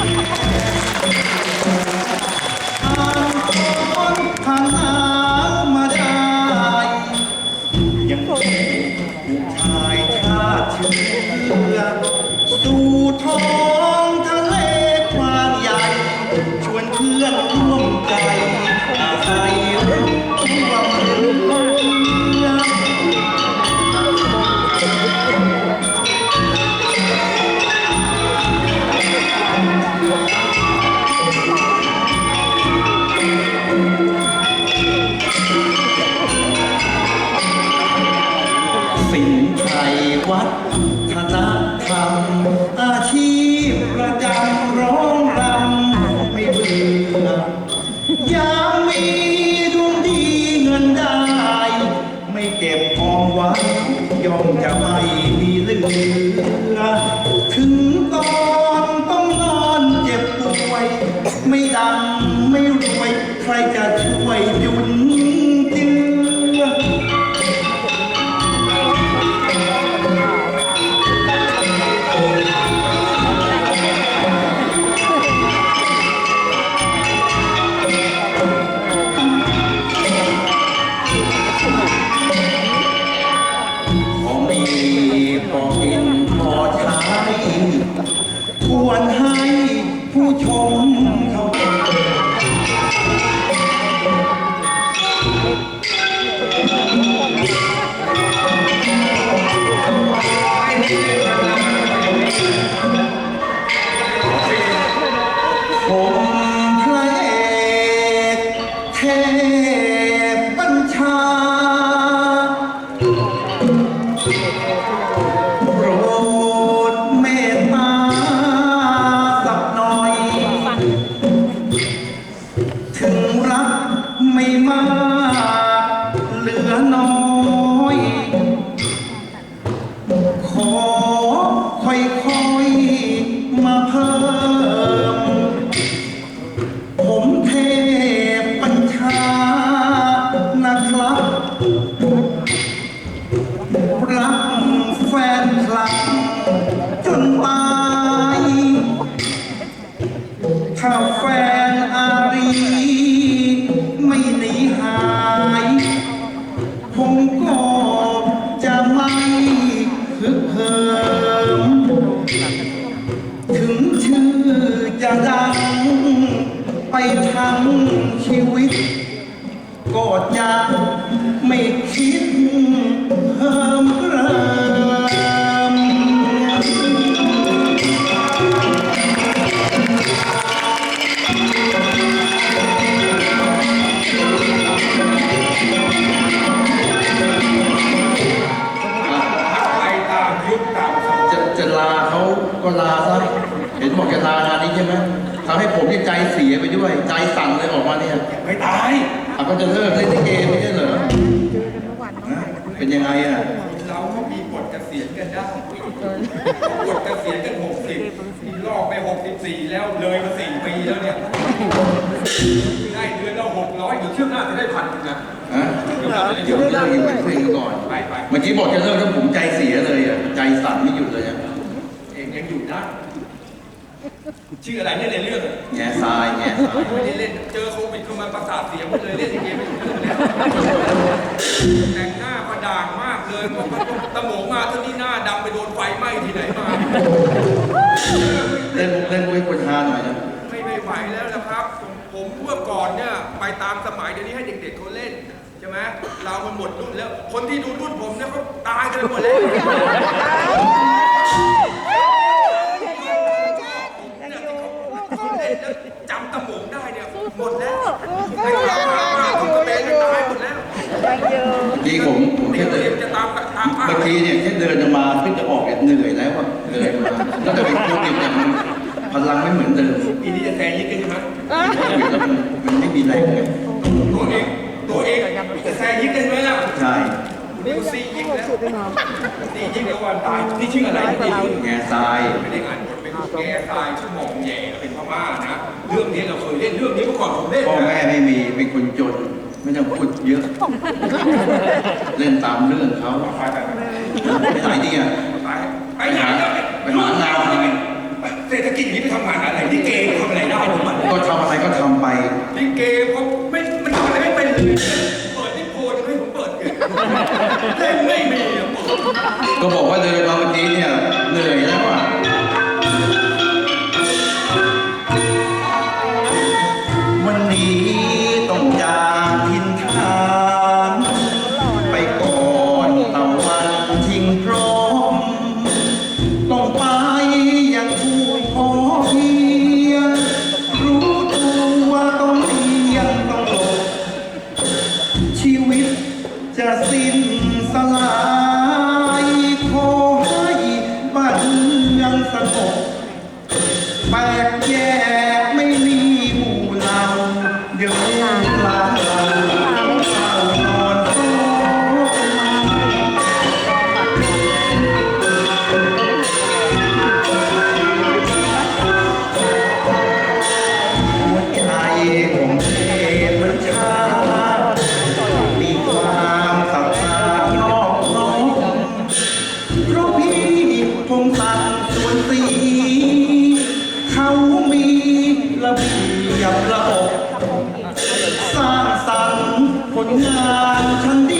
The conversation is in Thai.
ท 100 เทั้งชีวิต ก็จะไม่คิดเพิ่มเติม ใช่ไหมทำให้ผมนี่ใจเสียไปด้วย ใจสั่นเลยออกมาเนี่ยไม่ตายอะก็จะเลิกเล่นลิเกไม่ใช่เหรอฮะเป็นยังไงอะเราก็มีกฎเกษียณกันได้กฎเกษียณกันหกสิบมีลอกไปหกสิบสี่แล้วเลยมาสี่ปีแล้วเนี่ยได้เดือนละหกร้อยเดี๋ยวเชื่อหน้าจะได้พันหนึ่งนะฮะเดี๋ยวเดี๋ยวเลิกอีกไปคุยกันก่อนไปไปเมื่อกี้บอกจะเลิกแล้วผมใจเสียเลยอะ ใจสั่นไม่หยุดเลยอะ เองยังอยู่ได้ ชื่ออะไรเนี่ยในเรื่องอะแง่ทรายแง่ทรายไม่ได้เล่นเจอโควิดเข้ามาประสาทเสียหมดเลยเล่นเกมไม่ถูกเรื่องเลยแต่งหน้าก็ด่างมากเลยพอตะโหมงมาเท่านี้หน้าดำไปโดนไฟไหม้ที่ไหนมาเล่นมุกเล่นมุกให้คนฮาหน่อยนะไม่ไม่ไหวแล้วนะครับผมผมเมื่อก่อนเนี่ยไปตามสมัยเดี๋ยวนี้ให้เด็กๆเขาเล่นใช่ไหมเรามันหมดรุ่นแล้ว คนที่ดูรุ่นผมเนี่ยเขาตายกันไปหมดแล้ว เมื่อกี้ผมผมเตรีแค่ยมเตเดิรียนมจะตามตามภาพเมื่อกี้เนี่ยแค่เดินจะมาเพิ่งจะออกเนี่ยเหนื่อยแล้วอะเหนื่อยมาแล้วแต่เป็นโควิดเนี่ยมันพลังไม่เหมือนเดิมอีนี่จะแทงยิงกันใช่ไหมโควิดแล้วมันมันไม่มีแรงไงตัวเองตัวเองจะแทงยิงกันไหมล่ะใช่นี่นี่กูซียิงแล้วซียิงแล้ววันตายนี่ชื่ออะไรนี่แง่ทรายไม่ได้อ่านบทเป็นแง่ทรายชื่อหมองแย่เป็นพม่านะ เรื่องนี้เราเคยเล่นเรื่องนี้เมื่อก่อนผมเล่นพ่อนะแม่ไม่มีเป็นคนจน ไม่ต้องพูดเยอะ เล่นตามเรื่องเขาไปไปไปไหนดีอะไปไหาไปหางานเศรษฐกิจนี้ไปทำงานอะไรนี่เกย์ทำอะไรได้ผมอะก็ทำอะไรก็ทำไปนี่เกเขาไม่มันทำอะไรไม่เป็นเลยเปิดที่โพลจะให้ผมเปิดเล่นไม่มีก็บอกว่าเดินมาเมื่อกี้เนี่ยเหนื่อยแล้วอะวันนี้ แปลกแยกไม่มีหมู่เาเดี๋ลางกลางเรานอนหัวใจของเทพชามีความศรัทธานอน้อมเพราะพี่ผมสั่งสวน ระบบสร้างสรรค์ผลงานชั้นดี